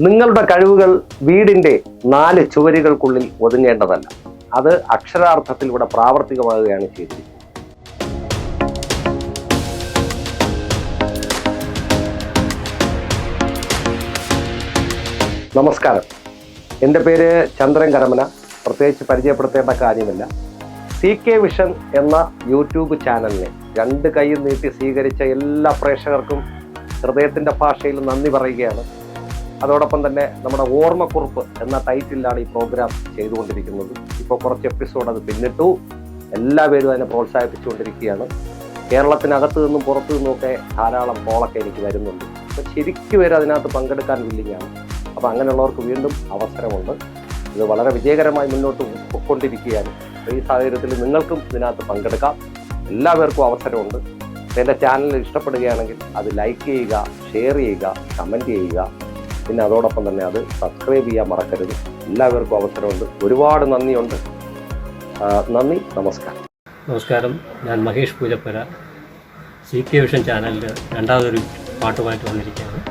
നിങ്ങളുടെ കഴിവുകൾ വീടിന്റെ നാല് ചുവരുകൾക്കുള്ളിൽ ഒതുങ്ങേണ്ടതല്ല. അത് അക്ഷരാർത്ഥത്തിൽ ഇവിടെ പ്രാവർത്തികമാകുകയാണ് ചെയ്തിരിക്കുന്നത് നമസ്കാരം. എന്റെ പേര് ചന്ദ്രൻ കരമന. പ്രത്യേകിച്ച് പരിചയപ്പെടുത്തേണ്ട കാര്യമില്ല. സി കെ വിഷൻ എന്ന യൂട്യൂബ് ചാനലിനെ രണ്ട് കൈ നീട്ടി സ്വീകരിച്ച എല്ലാ പ്രേക്ഷകർക്കും ഹൃദയത്തിന്റെ ഭാഷയിൽ നന്ദി പറയുകയാണ്. അതോടൊപ്പം തന്നെ നമ്മുടെ ഓർമ്മക്കുറിപ്പ് എന്ന ടൈറ്റിലാണ് ഈ പ്രോഗ്രാം ചെയ്തുകൊണ്ടിരിക്കുന്നത്. ഇപ്പോൾ കുറച്ച് എപ്പിസോഡ് അത് പിന്നിട്ടു. എല്ലാവരും അതിനെ പ്രോത്സാഹിപ്പിച്ചുകൊണ്ടിരിക്കുകയാണ്. കേരളത്തിനകത്തു നിന്നും പുറത്തു നിന്നുമൊക്കെ ധാരാളം കോളൊക്കെ എനിക്ക് വരുന്നുണ്ട്. അപ്പോൾ ശരിക്കും പേര് അതിനകത്ത് പങ്കെടുക്കാൻ വില്ലിങ്ങാണ് അപ്പോൾ അങ്ങനെയുള്ളവർക്ക് വീണ്ടും അവസരമുണ്ട്. ഇത് വളരെ വിജയകരമായി മുന്നോട്ട് പൊയ്ക്കൊണ്ടിരിക്കുകയാണ് അപ്പോൾ ഈ സാഹചര്യത്തിൽ നിങ്ങൾക്കും ഇതിനകത്ത് പങ്കെടുക്കാം. എല്ലാവർക്കും അവസരമുണ്ട്. എന്റെ ചാനൽ ഇഷ്ടപ്പെടുകയാണെങ്കിൽ അത് ലൈക്ക് ചെയ്യുക ഷെയർ ചെയ്യുക കമന്റ് ചെയ്യുക. പിന്നെ അതോടൊപ്പം തന്നെ അത് സബ്സ്ക്രൈബ് ചെയ്യാൻ മറക്കരുത്. എല്ലാവർക്കും അവസരമുണ്ട്. ഒരുപാട് നന്ദിയുണ്ട്. നന്ദി. നമസ്കാരം. നമസ്കാരം. ഞാൻ Mahesh Poojappura. C K vision ചാനലിൽ രണ്ടാമതൊരു പാട്ടുമായിട്ട് വന്നിരിക്കുകയാണ്.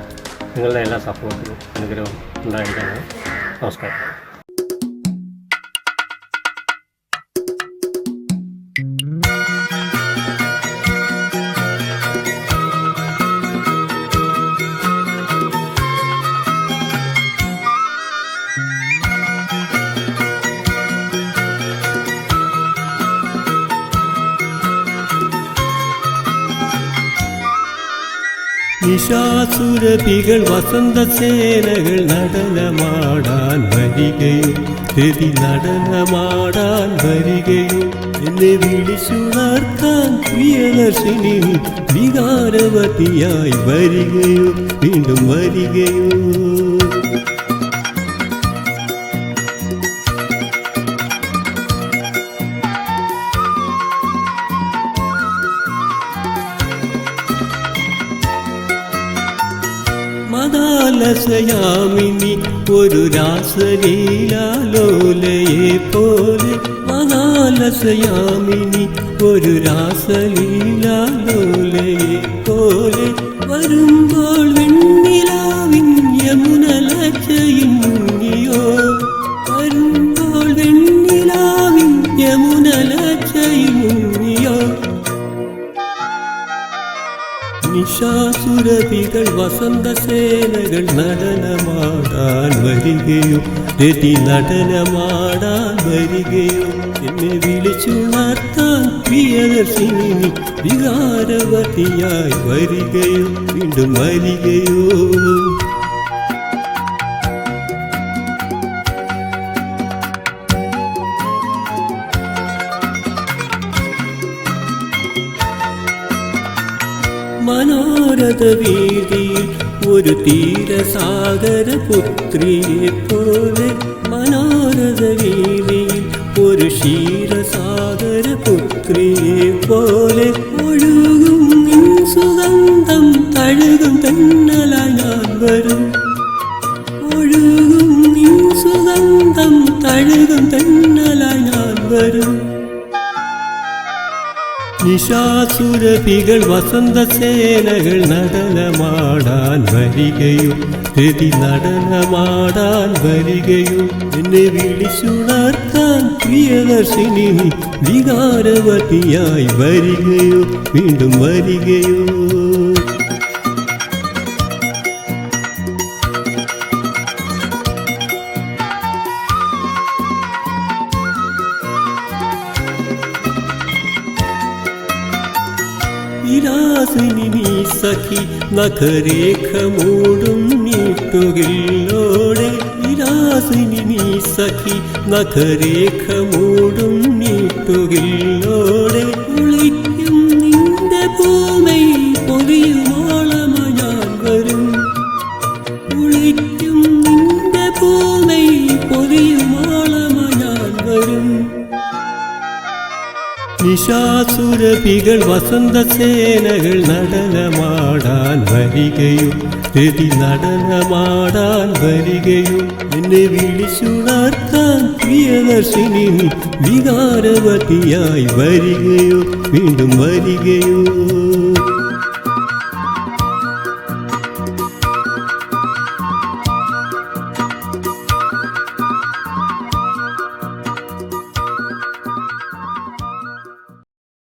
നിങ്ങളുടെ എല്ലാ സപ്പോർട്ടിനും അനുഗ്രഹവും ഉണ്ടായിരിക്കുകയാണ്. നമസ്കാരം. നിശാസുരഭികൾ വസന്തസേനകൾ നടനമാടാൻ വരികയും രതി നടനമാടാൻ വരികയും. എന്നെ വിളിച്ചുണർത്താൻ പ്രിയദർശിനി വികാരവതിയായി വരികയോ. വീണ്ടും വരികയോ. മദാലസയാമിനി ഒരു രാസലീലാലോലയെ പോലെ മഹാലസയാമിനി ഒരു രാസലീലാലോലയെ പോലെ വരുമ്പോൾ നിശാസുരഭികൾ വസന്തസേനകൾ നടനമാടാൻ വരികയോ രതി നടനമാടാൻ വരികയോ. എന്നെ വിളിച്ചുണർത്താൻ പ്രിയദർശിനി വികാരവതിയായി വരികയോ വീണ്ടും വരികയോ. മനോരഥ വീതിയിൽ ഒരു തീരസാഗര പുത്രിയെ പോലെ മനോരഥ വീതിയിൽ ഒരു ക്ഷീരസാഗര പുത്രിയെ പോലെ ഒഴുകും നിൻ സുഗന്ധം തഴുകും തന്നല ഞാൻ വരും ഒഴുകും നിൻ സുഗന്ധം തഴുകും തന്നല ഞാൻ വരും നിശാസുരഭികൾ വസന്തസേനകൾ നടനമാടാൻ വരികയും. രതി നടനമാടാൻ വരികയും. എന്നെ വിളിച്ചുണർത്താൻ പ്രിയദർശിനി വികാരവതിയായി വരികയോ. വീണ്ടും വരികയോ. നീ സഖി നഖരേഖ മൂടും നീട്ടുകില്ലോടെ വിലാസിനി നീ സഖി നഖരേഖ മൂടും നീട്ടുകില്ലോടെ ഒളിക്കും നിന്റെ ഭൂമി പൊതിയുമോളമ ഞാൻ വരും. കുളിക്കും നിശാസുരഭികൾ വസന്തസേനകൾ നടനമാടാൻ വരികയും. രതി നടനമാടാൻ വരികയും. എന്നെ വിളിച്ചുണർത്താൻ പ്രിയദർശിനി വികാരവതിയായി വരികയോ. വീണ്ടും വരികയോ.